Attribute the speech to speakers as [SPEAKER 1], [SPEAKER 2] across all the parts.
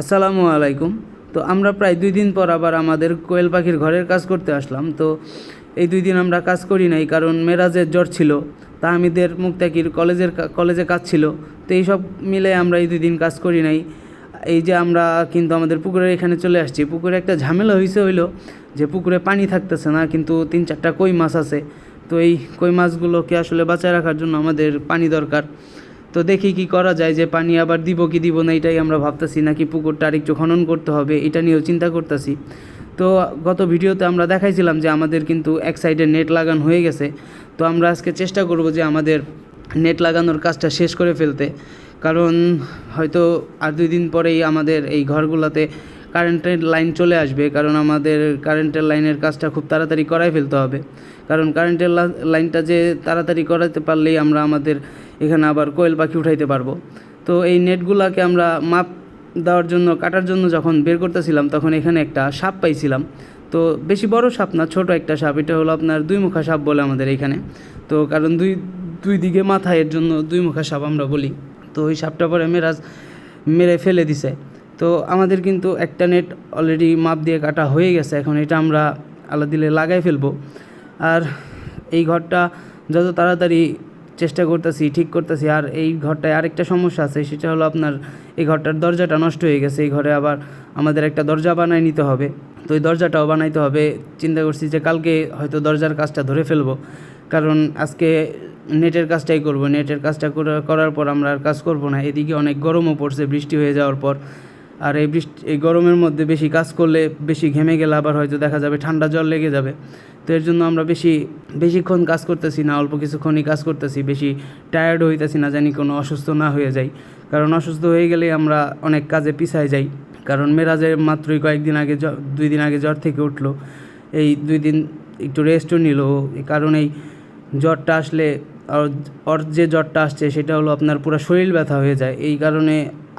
[SPEAKER 1] আসসালামু আলাইকুম। তো আমরা প্রায় দুই দিন পর আবার আমাদের কোয়েল পাখির ঘরের কাজ করতে আসলাম। তো এই দুই দিন আমরা কাজ করি নাই, কারণ মেরাজের জ্বর ছিল, তাহমিদের মুক্তাকির কলেজের কলেজে কাজ ছিল। তো এইসব মিলে আমরা এই দুই দিন কাজ করি নাই। এই যে আমরা কিন্তু আমাদের পুকুরের এখানে চলে আসছি। পুকুরে একটা ঝামেলা হয়েছে হইল যে পুকুরে পানি থাকতেছে না, কিন্তু তিন চারটা কই মাছ আছে। তো এই কই মাছগুলোকে আসলে বাঁচায় রাখার জন্য আমাদের পানি দরকার। তো দেখি কি করা যায় যে পানি আবার দিব কি দিব না, এটাই আমরা ভাবতেছি, নাকি পুকুরটা আরেকটু খনন করতে হবে, এটা নিয়েও চিন্তা করতেছি। তো গত ভিডিওতে আমরা দেখাইছিলাম যে আমাদের কিন্তু এক সাইডে নেট লাগানো হয়ে গেছে। তো আমরা আজকে চেষ্টা করব যে আমাদের নেট লাগানোর কাজটা শেষ করে ফেলতে। কারণ হয়তো আর দুই দিন পরেই আমাদের এই ঘরগুলোতে কারেন্টের লাইন চলে আসবে, কারণ আমাদের কারেন্টের লাইনের কাজটা খুব তাড়াতাড়ি করাই ফেলতে হবে। কারণ কারেন্টের লাইনটা যে তাড়াতাড়ি করাতে পারলেই আমরা আমাদের এখানে আবার কোয়েল পাখি উঠাইতে পারব। তো এই নেটগুলাকে আমরা মাপ দেওয়ার জন্য, কাটার জন্য যখন বের করতেছিলাম, তখন এখানে একটা সাপ পাইছিলাম। তো বেশি বড় সাপ না, ছোট একটা সাপ। এটা হলো আপনার দুই মুখা সাপ বলে আমাদের এখানে। তো কারণ দুই দুই দিকে মাথা এর জন্য দুই মুখা সাপ আমরা বলি। তো ওই সাপটা পরে মেরাজ মেরে ফেলে দিছে। তো আমাদের কিন্তু একটা নেট অলরেডি মাপ দিয়ে কাটা হয়ে গেছে। এখন এটা আমরা আল্লাহ দিলে লাগাই ফেলব। আর এই ঘরটা যত তাড়াতাড়ি চেষ্টা করতেছি, ঠিক করতেছি। আর এই ঘরটায় আরেকটা সমস্যা আছে, সেটা হলো আপনার এই ঘরটার দরজাটা নষ্ট হয়ে গেছে, এই ঘরে আবার আমাদের একটা দরজা বানায় নিতে হবে। তো এই দরজাটাও বানাইতে হবে। চিন্তা করছি যে কালকে হয়তো দরজার কাজটা ধরে ফেলব। কারণ আজকে নেটের কাজটাই করব। নেটের কাজটা করা- করার পর আমরা আর কাজ করব না। এদিকে অনেক গরমও পড়ছে, বৃষ্টি হয়ে যাওয়ার পর। আর এই বৃষ্টি, এই গরমের মধ্যে বেশি কাজ করলে বেশি ঘেমে গেলে আবার হয়তো দেখা যাবে ঠান্ডা জল লেগে যাবে। তো এর জন্য আমরা বেশি, বেশিক্ষণ কাজ করতেছি না, অল্প কিছুক্ষণই কাজ করতেছি, বেশি টায়ার্ড হইতেছি না জানি কোনো অসুস্থ না হয়ে যাই। কারণ অসুস্থ হয়ে গেলেই আমরা অনেক কাজে পিছায় যাই। কারণ মেরাজের মাত্রই কয়েকদিন আগে দুই দিন আগে জ্বর থেকে উঠল। এই দুই দিন একটু রেস্টও নিল। এই কারণেই জ্বরটা আসলে ওর যে জ্বরটা আসছে সেটা হলো আপনার পুরো শরীর ব্যথা হয়ে যায়। এই কারণে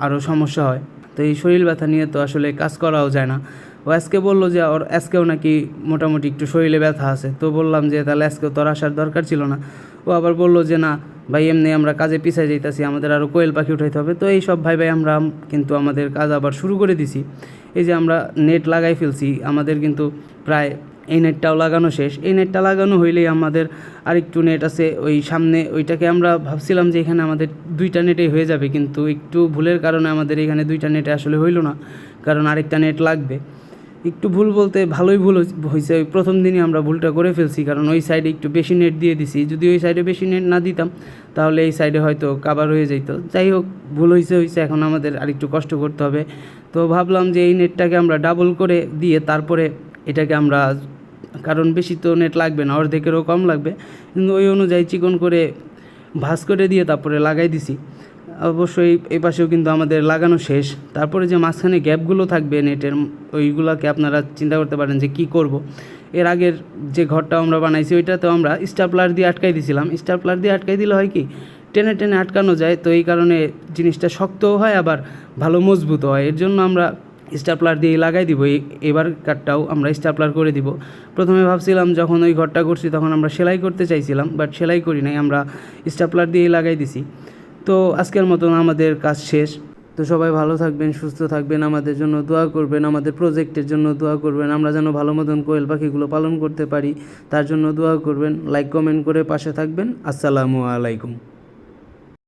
[SPEAKER 1] আরও সমস্যা হয়। তো এই শরীর ব্যথা নিয়ে তো আসলে কাজ করাও যায় না। ও আজকে বলল যে ওর আজকেও নাকি মোটামুটি একটু শরীরে ব্যথা আছে। তো বললাম যে তাহলে আজকেও তোর আসার দরকার ছিল না। ও আবার বলল যে না, ভাই এমনি আমরা কাজে পিছিয়ে যাইতাছি, আমাদের আরও কোয়েল পাখি উঠাইতে হবে। তো এই সব ভাই ভাই আমরা কিন্তু আমাদের কাজ আবার শুরু করে দিছি। এই যে আমরা নেট লাগাই ফেলছি, আমাদের কিন্তু প্রায় এই নেটটাও লাগানো শেষ। এই নেটটা লাগানো হইলেই আমাদের আরেকটু নেট আছে ওই সামনে, ওইটাকে আমরা ভাবছিলাম যে এখানে আমাদের দুইটা নেটেই হয়ে যাবে, কিন্তু একটু ভুলের কারণে আমাদের এখানে দুইটা নেটে আসলে হইল না, কারণ আরেকটা নেট লাগবে। একটু ভুল বলতে ভালোই ভুল হয়েছে ওই প্রথম দিনই আমরা ভুলটা করে ফেলছি, কারণ ওই সাইডে একটু বেশি নেট দিয়ে দিছি। যদি ওই সাইডে বেশি নেট না দিতাম, তাহলে এই সাইডে হয়তো কাবার হয়ে যেত যাই হোক, ভুল হয়েছে হয়েছে এখন আমাদের আরেকটু কষ্ট করতে হবে। তো ভাবলাম যে এই নেটটাকে আমরা ডাবল করে দিয়ে তারপরে এটাকে আমরা কারণ বেশি তো নেট লাগবে না, অর্ধেকেরও কম লাগবে। কিন্তু ওই অনুযায়ী চিকন করে ভাঁজ করে দিয়ে তারপরে লাগাই দিছি। অবশ্যই এই পাশেও কিন্তু আমাদের লাগানো শেষ। তারপরে যে মাঝখানে গ্যাপগুলো থাকবে নেটের ওইগুলোকে আপনারা চিন্তা করতে পারেন যে কি করব। এর আগের যে ঘরটা আমরা বানাইছি, ওইটাতেও আমরা স্টাপলার দিয়ে আটকাই দিছিলাম। স্টাপলার দিয়ে আটকাই দিলে হয় কি, টেনে টেনে আটকানো যায়। তো এই কারণে জিনিসটা শক্তও হয়, আবার ভালো মজবুত হয়। এর জন্য আমরা স্টাপলার দিয়ে লাগাই দিব এবার কাঠটাও আমরা স্টাপলার করে দিব। প্রথমে ভাবছিলাম যখন ওই ঘরটা করছি তখন আমরা সেলাই করতে চাইছিলাম বাট সেলাই করি নাই, আমরা স্টাপলার দিয়েই লাগাই দিছি। তো আজকের মতন আমাদের কাজ শেষ। তো সবাই ভালো থাকবেন, সুস্থ থাকবেন, আমাদের জন্য দোয়া করবেন, আমাদের প্রজেক্টের জন্য দোয়া করবেন, আমরা যেন ভালো মতন কোয়েল পাখিগুলো পালন করতে পারি, তার জন্য দোয়া করবেন লাইক কমেন্ট করে পাশে থাকবেন। আসসালামু আলাইকুম।